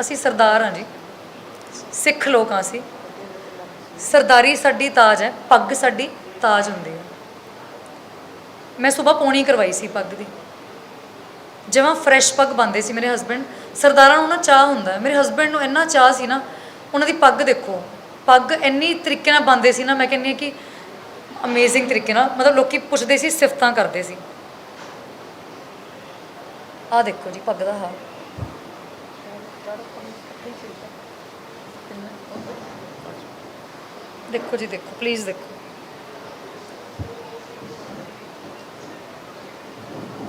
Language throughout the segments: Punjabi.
ਅਸੀਂ ਸਰਦਾਰ ਹਾਂ ਜੀ। ਸਿੱਖ ਲੋਕ ਹਾਂ ਅਸੀਂ। ਸਰਦਾਰੀ ਸਾਡੀ ਤਾਜ ਹੈ, ਪੱਗ ਸਾਡੀ ਤਾਜ ਹੁੰਦੀ ਹੈ। ਮੈਂ ਸਵੇਰ ਪੌਣੀ ਕਰਵਾਈ ਸੀ ਪੱਗ ਦੀ। ਜਿਵੇਂ ਫਰੈਸ਼ ਪੱਗ ਬੰਦੇ ਸੀ ਮੇਰੇ ਹਸਬੰਡ ਸਰਦਾਰਾਂ ਨੂੰ ਨਾ ਚਾਹ ਹੁੰਦਾ ਮੇਰੇ ਹਸਬੰਡ ਨੂੰ ਇੰਨਾ ਚਾਹ ਸੀ ਨਾ, ਉਹਨਾਂ ਦੀ ਪੱਗ ਦੇਖੋ। ਪੱਗ ਇੰਨੀ ਤਰੀਕੇ ਨਾਲ ਬੰਦੇ ਸੀ ਨਾ, ਮੈਂ ਕਹਿੰਦੀ ਹਾਂ ਕਿ ਅਮੇਜ਼ਿੰਗ ਤਰੀਕੇ ਨਾਲ। ਮਤਲਬ ਲੋਕੀ ਪੁੱਛਦੇ ਸੀ, ਸਿਫਤਾਂ ਕਰਦੇ ਸੀ। ਆਹ ਦੇਖੋ ਜੀ ਪੱਗ ਦਾ ਹਾਲ। ਦੇਖੋ ਜੀ ਦੇਖੋ ਪਲੀਜ਼ ਦੇਖੋ।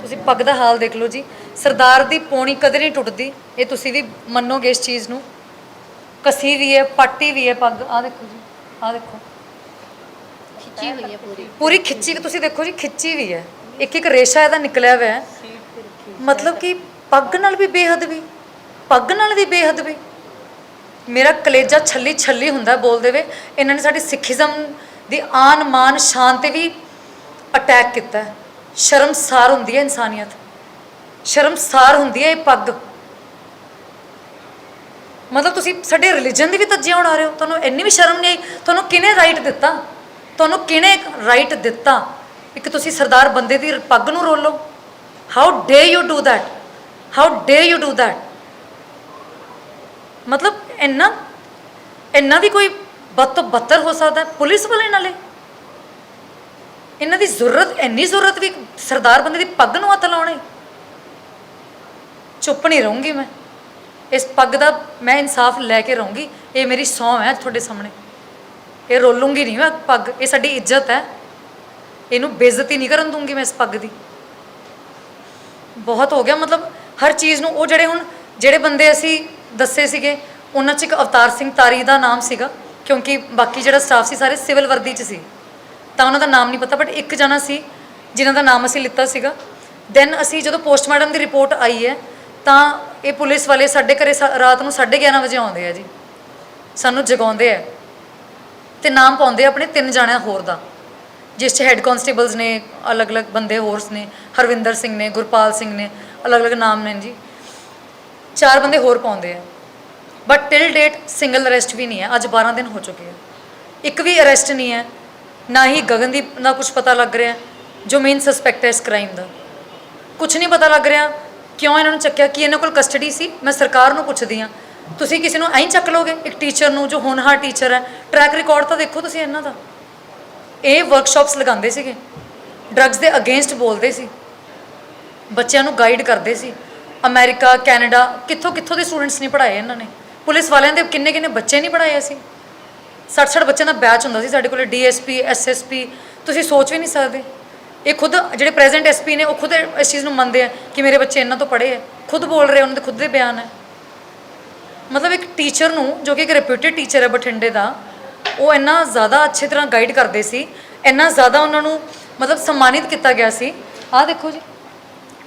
ਤੁਸੀਂ ਪੱਗ ਦਾ ਹਾਲ ਦੇਖ ਲਓ ਜੀ। ਸਰਦਾਰ ਦੀ ਪੌਣੀ ਕਦੇ ਨਹੀਂ ਟੁੱਟਦੀ। ਇਹ ਤੁਸੀਂ ਵੀ ਮੰਨੋਗੇ ਇਸ ਚੀਜ਼ ਨੂੰ। ਕਸੀ ਵੀ ਹੈ ਪਾਟੀ ਵੀ ਹੈ ਪੱਗ। ਆਹ ਦੇਖੋ ਜੀ ਆਹ ਦੇਖੋ। ਖਿੱਚੀ ਹੋਈ ਹੈ ਪੂਰੀ। ਪੂਰੀ ਖਿੱਚੀ ਤੁਸੀਂ ਦੇਖੋ ਜੀ ਖਿੱਚੀ ਵੀ ਹੈ। ਇੱਕ ਇੱਕ ਰੇਸ਼ਾ ਇਹਦਾ ਨਿਕਲਿਆ ਹੋਇਆ ਹੈ। ਮਤਲਬ ਕਿ ਪੱਗ ਨਾਲ ਵੀ ਬੇਹੱਦ ਵੀ। ਪੱਗ ਨਾਲ ਵੀ ਬੇਹੱਦ ਵੀ। ਮੇਰਾ ਕਲੇਜਾ ਛੱਲੀ ਛੱਲੀ ਹੁੰਦਾ ਬੋਲਦੇ ਵੇ। ਇਹਨਾਂ ਨੇ ਸਾਡੀ ਸਿੱਖੀਜ਼ਮ ਦੀ ਆਨ ਮਾਨ ਸ਼ਾਨ ਤੇ ਵੀ ਅਟੈਕ ਕੀਤਾ ਸ਼ਰਮਸਾਰ ਹੁੰਦੀ ਹੈ ਇਨਸਾਨੀਅਤ। ਸ਼ਰਮਸਾਰ ਹੁੰਦੀ ਹੈ ਇਹ ਪੱਗ। ਮਤਲਬ ਤੁਸੀਂ ਸਾਡੇ ਰਿਲੀਜਨ ਦੀ ਵੀ ਤੱਜੀਆਂ ਹੋਣ ਆ ਰਹੇ ਹੋ। ਤੁਹਾਨੂੰ ਇੰਨੀ ਵੀ ਸ਼ਰਮ ਨਹੀਂ ਆਈ? ਤੁਹਾਨੂੰ ਕਿਹਨੇ ਰਾਈਟ ਦਿੱਤਾ? ਤੁਹਾਨੂੰ ਕਿਹਨੇ ਰਾਈਟ ਦਿੱਤਾ? ਇੱਕ ਤੁਸੀਂ ਸਰਦਾਰ ਬੰਦੇ ਦੀ ਪੱਗ ਨੂੰ ਰੋਲੋ how dare you do that how dare you do that ਮਤਲਬ ਇੰਨਾ ਇੰਨਾ ਵੀ ਕੋਈ ਬਦ ਤੋਂ ਬੱਤਰ ਹੋ ਸਕਦਾ ਪੁਲਿਸ ਵਾਲੇ ਨਾਲੇ। ਇਹਨਾਂ ਦੀ ਜ਼ਰੂਰਤ, ਇੰਨੀ ਜ਼ਰੂਰਤ ਵੀ ਸਰਦਾਰ ਬੰਦੇ ਦੀ ਪੱਗ ਨੂੰ ਹੱਥ ਲਾਉਣੇ ਚੁੱਪ ਨਹੀਂ ਰਹੂੰਗੀ ਮੈਂ। ਇਸ ਪੱਗ ਦਾ ਮੈਂ ਇਨਸਾਫ ਲੈ ਕੇ ਰਹੂੰਗੀ। ਇਹ ਮੇਰੀ ਸੌਂ ਹੈ ਤੁਹਾਡੇ ਸਾਹਮਣੇ। ਇਹ ਰੋਲੂੰਗੀ ਨਹੀਂ ਮੈਂ ਪੱਗ। ਇਹ ਸਾਡੀ ਇੱਜ਼ਤ ਹੈ। ਇਹਨੂੰ ਬੇਇੱਜ਼ਤੀ ਨਹੀਂ ਕਰਨ ਦੂੰਗੀ ਮੈਂ ਇਸ ਪੱਗ ਦੀ। ਬਹੁਤ ਹੋ ਗਿਆ ਮਤਲਬ ਹਰ ਚੀਜ਼ ਨੂੰ। ਉਹ ਜਿਹੜੇ ਹੁਣ, ਜਿਹੜੇ ਬੰਦੇ ਅਸੀਂ ਦੱਸੇ ਸੀਗੇ ਉਹਨਾਂ 'ਚ ਇੱਕ ਅਵਤਾਰ ਸਿੰਘ ਤਾਰੀ ਦਾ ਨਾਮ ਸੀਗਾ, ਕਿਉਂਕਿ ਬਾਕੀ ਜਿਹੜਾ ਸਟਾਫ ਸੀ ਸਾਰੇ ਸਿਵਲ ਵਰਦੀ 'ਚ ਸੀ। ਤਾਂ ਉਹਨਾਂ ਦਾ ਨਾਮ ਨਹੀਂ ਪਤਾ ਬਟ ਇੱਕ ਜਣਾ ਸੀ, ਜਿਨ੍ਹਾਂ ਦਾ ਨਾਮ ਅਸੀਂ ਲਿੱਤਾ ਸੀਗਾ। ਦੈਨ ਅਸੀਂ ਜਦੋਂ ਪੋਸਟਮਾਰਟਮ ਦੀ ਰਿਪੋਰਟ ਆਈ ਹੈ, ਤਾਂ ਇਹ ਪੁਲਿਸ ਵਾਲੇ ਸਾਡੇ ਘਰੇ ਸਾ- ਰਾਤ ਨੂੰ 11:30 ਵਜੇ ਆਉਂਦੇ ਆ ਜੀ। ਸਾਨੂੰ ਜਗਾਉਂਦੇ ਆ ਤੇ ਨਾਮ ਪਾਉਂਦੇ ਆਪਣੇ ਤਿੰਨ ਜਣਿਆਂ ਹੋਰ ਦਾ, ਜਿਸ 'ਚ ਹੈੱਡ ਕਾਂਸਟੇਬਲਸ ਨੇ, ਅਲੱਗ-ਅਲੱਗ ਬੰਦੇ ਹੋਰਸ ਨੇ, ਹਰਵਿੰਦਰ ਸਿੰਘ ਨੇ, ਗੁਰਪਾਲ ਸਿੰਘ ਨੇ, ਅਲੱਗ-ਅਲੱਗ ਨਾਮ ਨੇ ਜੀ। ਚਾਰ ਬੰਦੇ ਹੋਰ ਪਾਉਂਦੇ ਆ। But till date single arrest ਵੀ ਨਹੀਂ ਹੈ। ਅੱਜ 12 ਦਿਨ ਹੋ ਚੁੱਕੇ ਆ ਇੱਕ ਵੀ ਅਰੈਸਟ ਨਹੀਂ ਹੈ। ਨਾ ਹੀ ਗਗਨਦੀਪ ਦਾ ਕੁਝ ਪਤਾ ਲੱਗ ਰਿਹਾ ਜੋ ਮੇਨ ਸਸਪੈਕਟ ਹੈ ਇਸ ਕ੍ਰਾਈਮ ਦਾ। ਕੁਝ ਨਹੀਂ ਪਤਾ ਲੱਗ ਰਿਹਾ ਕਿਉਂ ਇਹਨਾਂ ਨੂੰ ਚੱਕਿਆ, ਕੀ ਇਹਨਾਂ ਕੋਲ ਕਸਟਡੀ ਸੀ? ਮੈਂ ਸਰਕਾਰ ਨੂੰ ਪੁੱਛਦੀ ਹਾਂ। ਤੁਸੀਂ ਕਿਸੇ ਨੂੰ ਐਂ ਚੱਕ ਲੋਗੇ ਇੱਕ ਟੀਚਰ ਨੂੰ ਜੋ ਹੋਣਹਾਰ ਟੀਚਰ ਹੈ। ਟਰੈਕ ਰਿਕਾਰਡ ਤਾਂ ਦੇਖੋ ਤੁਸੀਂ ਇਹਨਾਂ ਦਾ। ਇਹ ਵਰਕਸ਼ਾਪਸ ਲਗਾਉਂਦੇ ਸੀਗੇ। ਡਰੱਗਸ ਦੇ ਅਗੇਂਸਟ ਬੋਲਦੇ ਸੀ। ਬੱਚਿਆਂ ਨੂੰ ਗਾਈਡ ਕਰਦੇ ਸੀ। ਅਮਰੀਕਾ ਕੈਨੇਡਾ ਕਿੱਥੋਂ ਕਿੱਥੋਂ ਦੇ ਸਟੂਡੈਂਟਸ ਨਹੀਂ ਪੜ੍ਹਾਏ ਇਹਨਾਂ ਨੇ। ਪੁਲਿਸ ਵਾਲਿਆਂ ਦੇ ਕਿੰਨੇ ਕਿੰਨੇ ਬੱਚੇ ਨਹੀਂ ਪੜ੍ਹਾਏ ਅਸੀਂ? 60-60 ਬੱਚਿਆਂ ਦਾ ਬੈਚ ਹੁੰਦਾ ਸੀ ਸਾਡੇ ਕੋਲੇ ਡੀਐਸਪੀ ਐਸਐਸਪੀ ਤੁਸੀਂ ਸੋਚ ਵੀ ਨਹੀਂ ਸਕਦੇ। ਇਹ ਖੁਦ ਜਿਹੜੇ ਪ੍ਰੈਜ਼ੈਂਟ ਐਸਪੀ ਨੇ, ਉਹ ਖੁਦ ਇਸ ਚੀਜ਼ ਨੂੰ ਮੰਨਦੇ ਆ ਕਿ ਮੇਰੇ ਬੱਚੇ ਇਹਨਾਂ ਤੋਂ ਪੜ੍ਹੇ ਆ। ਖੁਦ ਬੋਲ ਰਹੇ ਉਹਨਾਂ ਦੇ ਖੁਦ ਦੇ ਬਿਆਨ ਹੈ ਮਤਲਬ ਇੱਕ ਟੀਚਰ ਨੂੰ, ਜੋ ਕਿ ਇੱਕ ਰੈਪਿਊਟਡ ਟੀਚਰ ਹੈ ਬਠਿੰਡੇ ਦਾ, ਉਹ ਇੰਨਾ ਜ਼ਿਆਦਾ ਅੱਛੇ ਤਰ੍ਹਾਂ ਗਾਈਡ ਕਰਦੇ ਸੀ, ਇੰਨਾ ਜ਼ਿਆਦਾ ਉਹਨਾਂ ਨੂੰ ਮਤਲਬ ਸਨਮਾਨਿਤ ਕੀਤਾ ਗਿਆ ਸੀ। ਆਹ ਦੇਖੋ ਜੀ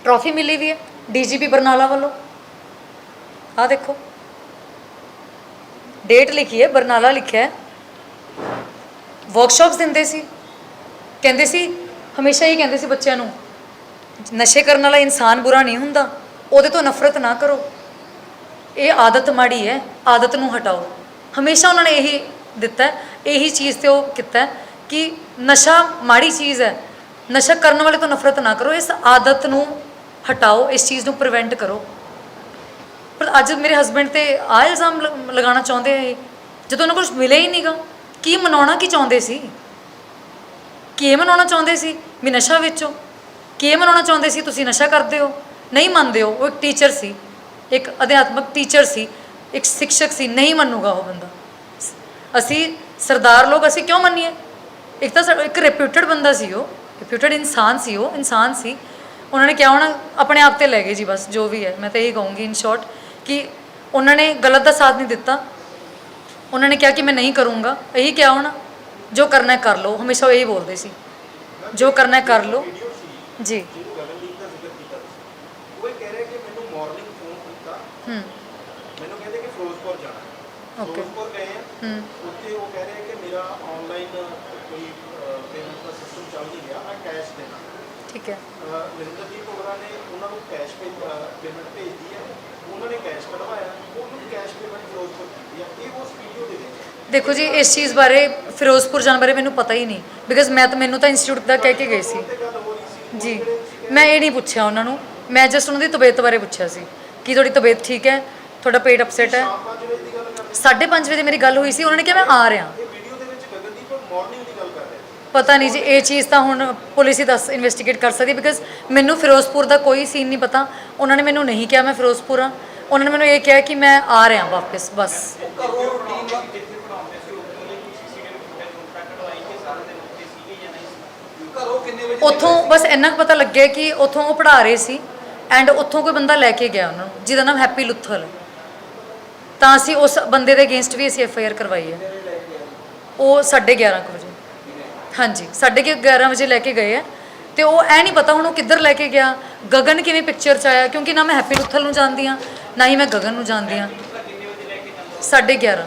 ਟਰੋਫੀ ਮਿਲੀ ਵੀ ਹੈ ਡੀਜੀਪੀ ਬਰਨਾਲਾ ਵੱਲੋਂ। ਆਹ ਦੇਖੋ। ਡੇਟ ਲਿਖੀ ਹੈ, ਬਰਨਾਲਾ ਲਿਖਿਆ ਹੈ। ਵਰਕਸ਼ਾਪਸ ਦਿੰਦੇ ਸੀ। ਕਹਿੰਦੇ ਸੀ, ਹਮੇਸ਼ਾ ਹੀ ਕਹਿੰਦੇ ਸੀ ਬੱਚਿਆਂ ਨੂੰ, ਨਸ਼ੇ ਕਰਨ ਵਾਲਾ ਇਨਸਾਨ ਬੁਰਾ ਨਹੀਂ ਹੁੰਦਾ, ਉਹਦੇ ਤੋਂ ਨਫ਼ਰਤ ਨਾ ਕਰੋ। ਇਹ ਆਦਤ ਮਾੜੀ ਹੈ, ਆਦਤ ਨੂੰ ਹਟਾਓ। ਹਮੇਸ਼ਾ ਉਹਨਾਂ ਨੇ ਇਹੀ ਦਿੱਤਾ ਇਹੀ ਚੀਜ਼ ਤੇ ਉਹ ਕੀਤਾ ਕਿ ਨਸ਼ਾ ਮਾੜੀ ਚੀਜ਼ ਹੈ, ਨਸ਼ਾ ਕਰਨ ਵਾਲੇ ਤੋਂ ਨਫ਼ਰਤ ਨਾ ਕਰੋ, ਇਸ ਆਦਤ ਨੂੰ ਹਟਾਓ, ਇਸ ਚੀਜ਼ ਨੂੰ ਪ੍ਰੀਵੈਂਟ ਕਰੋ। ਅੱਜ ਮੇਰੇ ਹਸਬੰਡ ਤੇ ਆ ਇਲਜ਼ਾਮ ਲ- ਲਗਾਉਣਾ ਚਾਹੁੰਦੇ ਆ ਇਹ। ਜਦੋਂ ਉਹਨਾਂ ਕੋਲ ਕੁਝ ਮਿਲਿਆ ਹੀ ਨਹੀਂਗਾ ਕੀ ਮਨਾਉਣਾ ਕੀ ਚਾਹੁੰਦੇ ਸੀ? ਕੀ ਇਹ ਮਨਾਉਣਾ ਚਾਹੁੰਦੇ ਸੀ? ਵੀ ਨਸ਼ਾ ਵੇਚੋ। ਕੀ ਇਹ ਮਨਾਉਣਾ ਚਾਹੁੰਦੇ ਸੀ? ਤੁਸੀਂ ਨਸ਼ਾ ਕਰਦੇ ਹੋ। ਨਹੀਂ ਮੰਨਦੇ ਹੋ। ਉਹ ਇੱਕ ਟੀਚਰ ਸੀ। ਇੱਕ ਅਧਿਆਤਮਕ ਟੀਚਰ ਸੀ। ਇੱਕ ਸਿੱਖਸ਼ਕ ਸੀ। ਨਹੀਂ ਮੰਨੂਗਾ ਉਹ ਬੰਦਾ। ਅਸੀਂ ਸਰਦਾਰ ਲੋਕ ਅਸੀਂ ਕਿਉਂ ਮੰਨੀਏ? ਇੱਕ ਤਾਂ ਸਾ- ਇੱਕ ਰੈਪਿਊਟਡ ਬੰਦਾ ਸੀ ਉਹ। ਰੈਪਿਊਟਡ ਇਨਸਾਨ ਸੀ ਉਹ। ਇਨਸਾਨ ਸੀ। ਉਹਨਾਂ ਨੇ ਕਿਹਾ ਹੋਣਾ, ਆਪਣੇ ਆਪ ਤੇ ਲੈ ਗਏ ਜੀ ਬਸ, ਜੋ ਵੀ ਹੈ। ਮੈਂ ਤਾਂ ਇਹੀ ਕਹੂੰਗੀ ਇਨ ਸ਼ਾਰਟ ਕਿ ਉਹਨਾਂ ਨੇ ਗਲਤ ਦਾ ਸਾਥ ਨਹੀਂ ਦਿੱਤਾ। ਉਹਨਾਂ ਨੇ ਕਿਹਾ ਕਿ ਮੈਂ ਨਹੀਂ ਕਰੂੰਗਾ। ਇਹੀ ਕਿਹਾ ਹੋਣਾ ਜੋ ਕਰਨਾ ਹੈ ਕਰ ਲਓ। ਹਮੇਸ਼ਾ ਉਹ ਇਹੀ ਬੋਲਦੇ ਸੀ। ਜੋ ਕਰਨਾ ਹੈ ਕਰ ਲਓ। ਜੀ। ਜਿਹਨੂੰ ਗਗਨਦੀਪ ਦਾ ਜ਼ਿਕਰ ਕੀਤਾ ਉਹ ਇਹ ਕਹਿ ਰਿਹਾ ਕਿ ਮੈਨੂੰ ਮਾਰਨਿੰਗ ਫੋਨ ਕੀਤਾ ਹੂੰ। ਮੈਨੂੰ ਕਹਿੰਦੇ ਕਿ ਫਿਰੋਜ਼ਪੁਰ ਜਾਣਾ ਹੈ। Okay. ਫਿਰੋਜ਼ਪੁਰ ਗਏ ਆ ਹੂੰ ਉੱਥੇ ਉਹ ਕਹਿ ਰਹੇ ਕਿ ਮੇਰਾ ਆਨਲਾਈਨ ਕੋਈ ਪੇਮੈਂਟ ਦਾ ਸਿਸਟਮ ਚੱਲ ਨਹੀਂ ਰਿਹਾ ਮੈਂ ਕੈਸ਼ ਦੇਣਾ ਠੀਕ ਹੈ। ਅਹ, ਨਰਿੰਦਰਜੀਤ ਵਗੈਰਾ ਨੇ ਉਹਨਾਂ ਨੂੰ ਕੈਸ਼ ਪੇਮੈਂਟ ਭੇਜਦੀ ਹੈ। ਉਹਨਾਂ ਉਹਨਾਂ ਨੇ ਕੈਸ਼ ਕਢਵਾਇਆ ਉਹਨੂੰ ਕੈਸ਼ ਪੇਮੈਂਟ ਫਿਰੋਜ਼ਪੁਰ ਕੀਤੀ ਆ ਇਹ ਉਸ ਵੀਡੀਓ ਦੇ ਵਿੱਚ ਦੇਖੋ ਜੀ ਇਸ ਚੀਜ਼ ਬਾਰੇ ਫਿਰੋਜ਼ਪੁਰ ਜਾਣ ਬਾਰੇ ਮੈਨੂੰ ਪਤਾ ਹੀ ਨਹੀਂ ਬਿਕਾਜ਼ ਮੈਂ ਤਾਂ ਮੈਨੂੰ ਤਾਂ ਇੰਸਟੀਚਿਊਟ ਦਾ ਕਹਿ ਕੇ ਗਏ ਸੀ ਜੀ ਮੈਂ ਇਹ ਨਹੀਂ ਪੁੱਛਿਆ ਉਹਨਾਂ ਨੂੰ ਮੈਂ ਜਸਟ ਉਹਨਾਂ ਦੀ ਤਬੀਅਤ ਬਾਰੇ ਪੁੱਛਿਆ ਸੀ ਕਿ ਤੁਹਾਡੀ ਤਬੀਅਤ ਠੀਕ ਹੈ ਤੁਹਾਡਾ ਪੇਟ ਅਪਸੈਟ ਹੈ ਸ਼ਾਮ 5 ਵਜੇ ਦੀ ਗੱਲ ਕਰਦੇ 5:30 ਵਜੇ ਮੇਰੀ ਗੱਲ ਹੋਈ ਸੀ ਉਹਨਾਂ ਨੇ ਕਿਹਾ ਮੈਂ ਆ ਰਿਹਾ ਇਹ ਵੀਡੀਓ ਦੇ ਵਿੱਚ ਗਗਨਦੀਪ ਮਾਰਨਿੰਗ ਦੀ ਗੱਲ ਕਰ ਰਹੇ ਸੀ ਪਤਾ ਨਹੀਂ ਜੀ, ਇਹ ਚੀਜ਼ ਤਾਂ ਹੁਣ ਪੁਲਿਸ ਹੀ ਦੱਸ ਇਨਵੈਸਟੀਗੇਟ ਕਰ ਸਕਦੀ ਬਿਕਾਜ਼ ਮੈਨੂੰ ਫਿਰੋਜ਼ਪੁਰ ਦਾ ਕੋਈ ਸੀਨ ਨਹੀਂ ਪਤਾ। ਉਹਨਾਂ ਨੇ ਮੈਨੂੰ ਨਹੀਂ ਕਿਹਾ ਮੈਂ ਫਿਰੋਜ਼ਪੁਰ ਆ ਉਹਨਾਂ ਨੇ ਮੈਨੂੰ ਇਹ ਕਿਹਾ ਕਿ ਮੈਂ ਆ ਰਿਹਾ ਵਾਪਸ, ਬਸ। ਉੱਥੋਂ ਬਸ ਇੰਨਾ ਕੁ ਪਤਾ ਲੱਗਿਆ ਕਿ ਉੱਥੋਂ ਉਹ ਪੜ੍ਹਾ ਰਹੇ ਸੀ ਐਂਡ ਉੱਥੋਂ ਕੋਈ ਬੰਦਾ ਲੈ ਕੇ ਗਿਆ ਉਹਨਾਂ ਨੂੰ, ਜਿਹਦਾ ਨਾਮ ਹੈਪੀ ਲੁੱਥਲ। ਤਾਂ ਅਸੀਂ ਉਸ ਬੰਦੇ ਦੇ ਅਗੇਂਸਟ ਵੀ ਅਸੀਂ ਐਫ ਆਈ ਆਰ ਕਰਵਾਈ ਹੈ। ਉਹ 11:30 ਕੁ ਵਜੇ। ਹਾਂਜੀ 11:30 ਵਜੇ ਲੈ ਕੇ ਗਏ ਹੈ ਤੇ ਉਹ ਐ ਨਹੀਂ ਪਤਾ ਹੁਣ ਉਹ ਕਿੱਧਰ ਲੈ ਕੇ ਗਿਆ। ਗਗਨ ਕਿਵੇਂ ਪਿਕਚਰ ਚ ਆਇਆ? ਕਿਉਂਕਿ ਨਾ ਮੈਂ ਹੈਪੀ ਲੁੱਥਲ ਨੂੰ ਜਾਣਦੀ ਆ, ਨਾ ਹੀ ਮੈਂ ਗਗਨ ਨੂੰ ਜਾਣਦੀ ਆ। 11:30